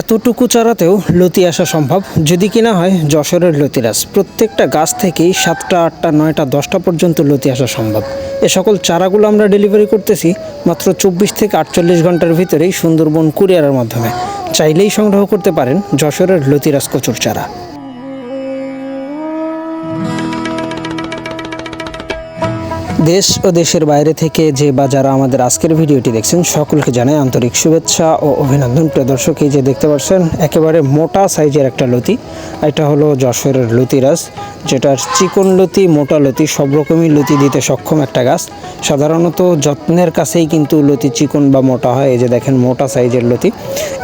এতটুকু চারাতেও লতি আসা সম্ভব। যদি কিনা হয়, যশোরের লতিরাজ, প্রত্যেকটা গাছ থেকেই সাতটা, আটটা, নয়টা, দশটা পর্যন্ত লতি আসা সম্ভব। এ সকল চারাগুলো আমরা ডেলিভারি করতেছি মাত্র চব্বিশ থেকে আটচল্লিশ ঘণ্টার ভিতরেই সুন্দরবন কুরিয়ারের মাধ্যমে। চাইলেই সংগ্রহ করতে পারেন যশোরের লতিরাজ কচুর চারা। দেশ ও দেশের বাইরে থেকে যে বা যারা আমাদের আজকের ভিডিওটি দেখছেন, সকলকে জানাই আন্তরিক শুভেচ্ছা ও অভিনন্দন। প্রিয় দর্শক, এই যে দেখতে পাচ্ছেন, একেবারে মোটা সাইজের একটা লতি। এটা হলো যশোরের লতিরাজ, যেটার চিকন লতি, মোটা লতি, সব রকমই লতি দিতে সক্ষম একটা গাছ। সাধারণত যত্নের কাছেই কিন্তু লতি চিকন বা মোটা হয়। এই যে দেখেন, মোটা সাইজের লতি।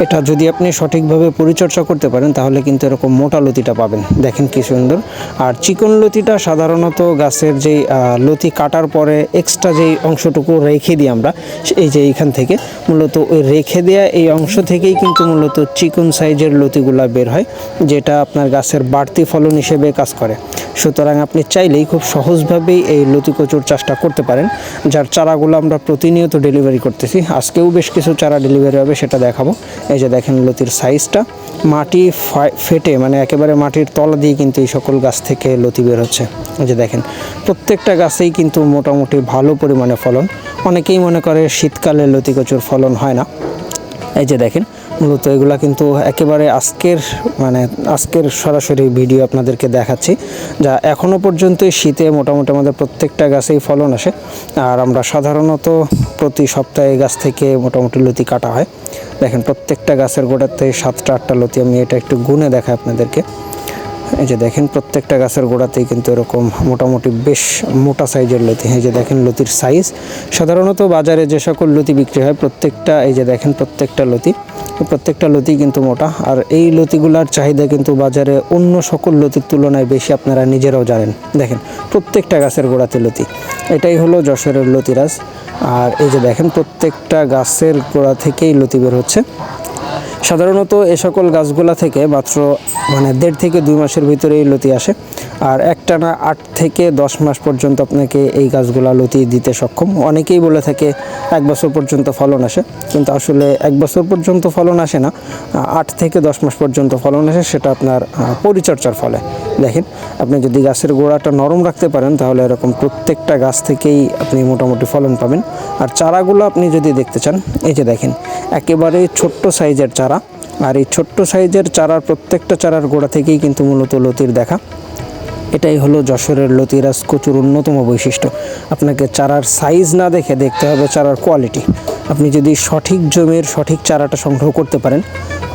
এটা যদি আপনি সঠিকভাবে পরিচর্যা করতে পারেন, তাহলে কিন্তু এরকম মোটা লতিটা পাবেন। দেখেন কি সুন্দর। আর চিকন লতিটা সাধারণত গাছের যেই লতি কাটার পরে এক্সট্রা যেই অংশটুকু রেখে দিই আমরা এই যে এইখান থেকে, মূলত ওই রেখে দেওয়া এই অংশ থেকেই কিন্তু মূলত চিকন সাইজের লতিগুলা বের হয়, যেটা আপনার গাছের বাড়তি ফলন হিসেবে কাজ করে। সুতরাং আপনি চাইলেই খুব সহজভাবেই এই লতি কচুর চাষটা করতে পারেন, যার চারাগুলো আমরা প্রতিনিয়ত ডেলিভারি করতেছি। আজকেও বেশ কিছু চারা ডেলিভারি হবে, সেটা দেখাবো। এই যে দেখেন লতির সাইজটা মাটি ফেটে মানে একেবারে মাটির তলা দিয়ে কিন্তু এই সকল গাছ থেকে লতি বের হচ্ছে। এই যে দেখেন, প্রত্যেকটা গাছেই কিন্তু মোটামুটি ভালো পরিমাণে ফলন। অনেকেই মনে করে শীতকালে লতি কচুর ফলন হয় না। এই যে দেখেন, মূলত এগুলা কিন্তু একেবারে আজকের মানে আজকের সরাসরি ভিডিও আপনাদেরকে দেখাচ্ছি, যা এখনও পর্যন্ত এই শীতে মোটামুটি আমাদের প্রত্যেকটা গাছেই ফলন আসে। আর আমরা সাধারণত প্রতি সপ্তাহে গাছ থেকে মোটামুটি লতি কাটা হয়। দেখেন, প্রত্যেকটা গাছের গোড়াতে সাতটা আটটা লতি, আমি এটা একটু গুনে দেখাই আপনাদেরকে। এই যে দেখেন প্রত্যেকটা গাছের গোড়াতেই কিন্তু এরকম মোটামুটি বেশ মোটা সাইজের লতি। এই যে দেখেন লতির সাইজ সাধারণত বাজারে যে সকল লতি বিক্রি হয়, প্রত্যেকটা, এই যে দেখেন প্রত্যেকটা লতি। প্রত্যেকটা লতি কিন্তু মোটা। আর এই লতিগুলার চাহিদা কিন্তু বাজারে অন্য সকল লতির তুলনায় বেশি আপনারা নিজেরাও জানেন। দেখেন, প্রত্যেকটা গাছের গোড়াতে লতি। এটাই হলো যশোরের লতিরাজ। আর এই যে দেখেন, প্রত্যেকটা গাছের গোড়া থেকেই লতি বের হচ্ছে। সাধারণত এ সকল গাছগুলা থেকে মাত্র মানে দেড় থেকে দুই মাসের ভিতরেই লতি আসে। আর একটানা আট থেকে দশ মাস পর্যন্ত আপনাকে এই গাছগুলা লতি দিতে সক্ষম। অনেকেই বলে থাকে এক বছর পর্যন্ত ফলন আসে, কিন্তু আসলে এক বছর পর্যন্ত ফলন আসে না। আট থেকে দশ মাস পর্যন্ত ফলন আসে, সেটা আপনার পরিচর্যার ফলে। দেখেন, আপনি যদি গাছের গোড়াটা নরম রাখতে পারেন, তাহলে এরকম প্রত্যেকটা গাছ থেকেই আপনি মোটামুটি ফলন পাবেন। আর চারাগুলো আপনি যদি দেখতে চান, এই যে দেখেন, একেবারে ছোট্ট সাইজের চারা। আর এই ছোট্ট সাইজের চারার প্রত্যেকটা চারার গোড়া থেকেই কিন্তু মূলত লতির দেখা। এটাই হলো যশোরের লতিরাজ কচুর অন্যতম বৈশিষ্ট্য। আপনাকে চারার সাইজ না দেখে দেখতে হবে চারার কোয়ালিটি আপনি যদি সঠিক জমির সঠিক চারাটা সংগ্রহ করতে পারেন,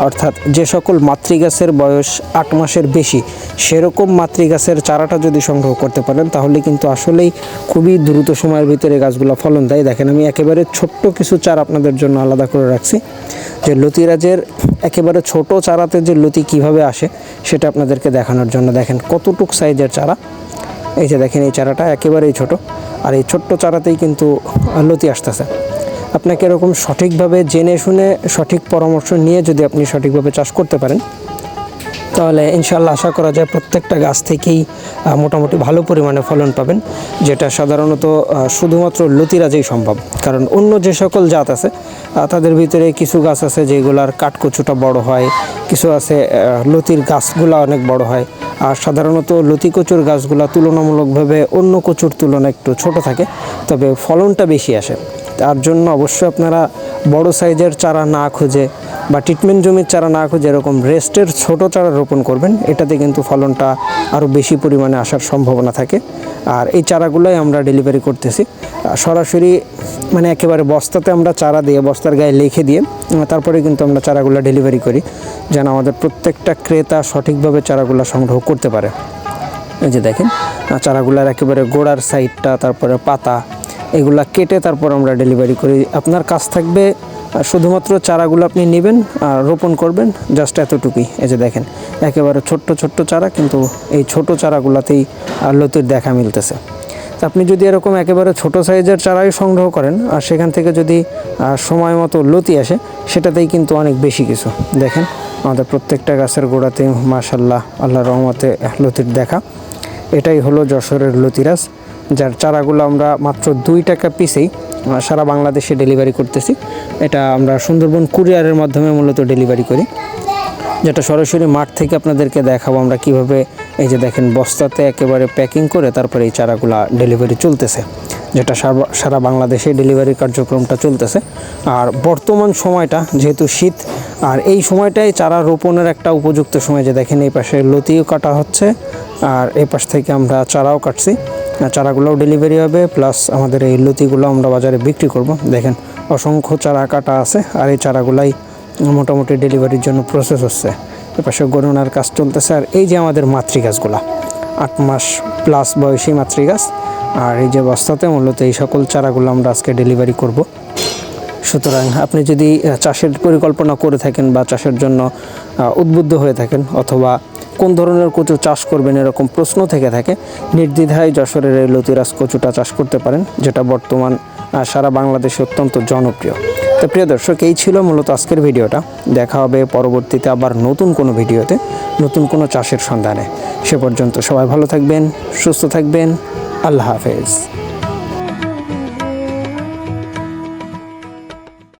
অর্থাৎ যে সকল মাতৃগাছের বয়স আট মাসের বেশি, সেরকম মাতৃগাছের চারাটা যদি সংগ্রহ করতে পারেন, তাহলে কিন্তু আসলেই খুবই দ্রুত সময়ের ভিতরে গাছগুলো ফলন দেয়। দেখেন, আমি একেবারে ছোট্ট কিছু চারা আপনাদের জন্য আলাদা করে রাখছি। যে লতিরাজের একেবারে ছোট চারাতে যে লতি কীভাবে আসে, সেটা আপনাদেরকে দেখানোর জন্য। দেখেন, কতটুক সাইজের চারা। এই যে দেখেন, এই চারাটা একেবারেই ছোট। আর এই ছোট্ট চারাতেই কিন্তু লতি আসতেছে। আপনাকে এরকম সঠিকভাবে জেনে শুনে সঠিক পরামর্শ নিয়ে যদি আপনি সঠিকভাবে চাষ করতে পারেন, তাহলে ইনশাল্লাহ আশা করা যায় প্রত্যেকটা গাছ থেকেই মোটামুটি ভালো পরিমাণে ফলন পাবেন, যেটা সাধারণত শুধুমাত্র লতিরাজেই সম্ভব। কারণ অন্য যে সকল জাত আছে তাদের ভিতরে কিছু গাছ আছে যেগুলার কাঠকচুটা বড় হয়, কিছু আছে লতির গাছগুলা অনেক বড় হয়, আর সাধারণত লতি কচুর গাছগুলা তুলনামূলকভাবে অন্য কচুর তুলনায় একটু ছোট থাকে, তবে ফলনটা বেশি আসে। তার জন্য অবশ্যই আপনারা বড় সাইজের চারা না খুঁজে বা ট্রিটমেন্ট জমির চারা না খুঁজে এরকম রেস্টের ছোট চারা রোপণ করবেন। এটাতে কিন্তু ফলনটা আরও বেশি পরিমাণে আসার সম্ভাবনা থাকে। আর এই চারাগুলোই আমরা ডেলিভারি করতেছি। সরাসরি মানে একেবারে বস্তাতে আমরা চারা দিয়ে, বস্তার গায়ে লিখে দিয়ে তারপরে কিন্তু আমরা চারাগুলো ডেলিভারি করি, যেন আমাদের প্রত্যেকটা ক্রেতা সঠিকভাবে চারাগুলো সংগ্রহ করতে পারে। এই যে দেখেন চারাগুলার একেবারে গোড়ার সাইডটা তারপরে পাতা এগুলা কেটে তারপর আমরা ডেলিভারি করি। আপনার কাজ থাকবে শুধুমাত্র চারাগুলো আপনি নেবেন আর রোপণ করবেন, জাস্ট এতটুকুই। এই যে দেখেন, একেবারে ছোট্ট ছোট্ট চারা, কিন্তু এই ছোট চারাগুলাতেই লতির দেখা মিলতেছে। আপনি যদি এরকম একেবারে ছোট সাইজের চারাই সংগ্রহ করেন, আর সেখান থেকে যদি সময় মতো লতি আসে, সেটাতেই কিন্তু অনেক বেশি কিছু। দেখেন, আমাদের প্রত্যেকটা গাছের গোড়াতে মাশাল্লাহ আল্লাহ রহমতে লতির দেখা। এটাই হলো যশোরের লতিরাজ। যার চারাগুলো আমরা মাত্র দুই টাকা পিসেই সারা বাংলাদেশে ডেলিভারি করতেছি। এটা আমরা সুন্দরবন কুরিয়ারের মাধ্যমে মূলত ডেলিভারি করি। যেটা সরাসরি মাঠ থেকে আপনাদেরকে দেখাবো আমরা কীভাবে এই যে দেখেন বস্তাতে একেবারে প্যাকিং করে তারপরে এই চারাগুলা ডেলিভারি চলতেছে। যেটা সারা- বাংলাদেশে ডেলিভারি কার্যক্রমটা চলতেছে। আর বর্তমান সময়টা যেহেতু শীত, আর এই সময়টাই চারা রোপণের একটা উপযুক্ত সময় যে দেখেন এই পাশে লতিও কাটা হচ্ছে। আর এই পাশ থেকে আমরা চারাও কাটছি। চারাগুলোও ডেলিভারি হবে প্লাস আমাদের এই লতিগুলো আমরা বাজারে বিক্রি করব। দেখেন, অসংখ্য চারা কাটা আছে, আর এই চারাগুলাই মোটামুটি ডেলিভারির জন্য প্রসেস হচ্ছে। এপাশে গণনার কাজ চলতেছে, আর এই যে আমাদের মাতৃ গাছগুলা আট মাস প্লাস বয়সী মাতৃ গাছ আর এই যে বস্তাতে মূলত এই সকল চারাগুলো আমরা আজকে ডেলিভারি করব। সুতরাং আপনি যদি চাষের পরিকল্পনা করে থাকেন বা চাষের জন্য উদ্বুদ্ধ হয়ে থাকেন, অথবা কোন ধরনের কচু চাষ করবেন এরকম প্রশ্ন থেকে থাকে। নির্দ্বিধায় যশোরের এই লতিরাজ কচুটা চাষ করতে পারেন, যেটা বর্তমান সারা বাংলাদেশে অত্যন্ত জনপ্রিয়। তো প্রিয় দর্শক, এই ছিল মূলত আজকের ভিডিওটা। দেখা হবে পরবর্তীতে আবার নতুন কোনো ভিডিওতে, নতুন কোনো চাষের সন্ধানে। সে পর্যন্ত সবাই ভালো থাকবেন, সুস্থ থাকবেন। আল্লাহ হাফেজ।